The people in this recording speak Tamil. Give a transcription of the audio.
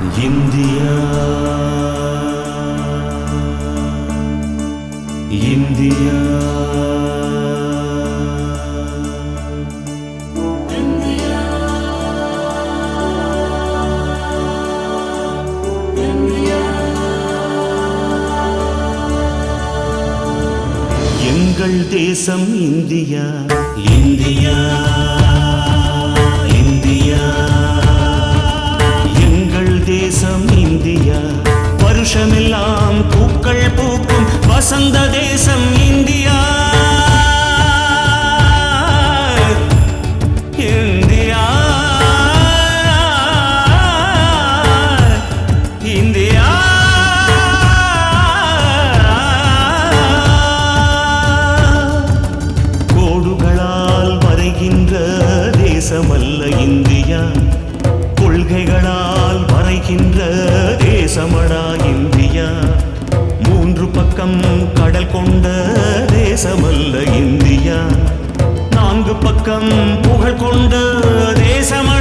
இந்தியா. இந்தியா. எங்கள் தேசம் இந்தியா. இந்தியா. கோடுகளால் வரைகின்ற தேசமல்ல இந்தியா. கொள்கைகளால் வரைகின்ற தேசமடா இந்தியா. மூன்று பக்கம் கடல் கொண்ட தேசமல்ல இந்தியா. நான்கு பக்கம் புகழ் கொண்ட தேசமடா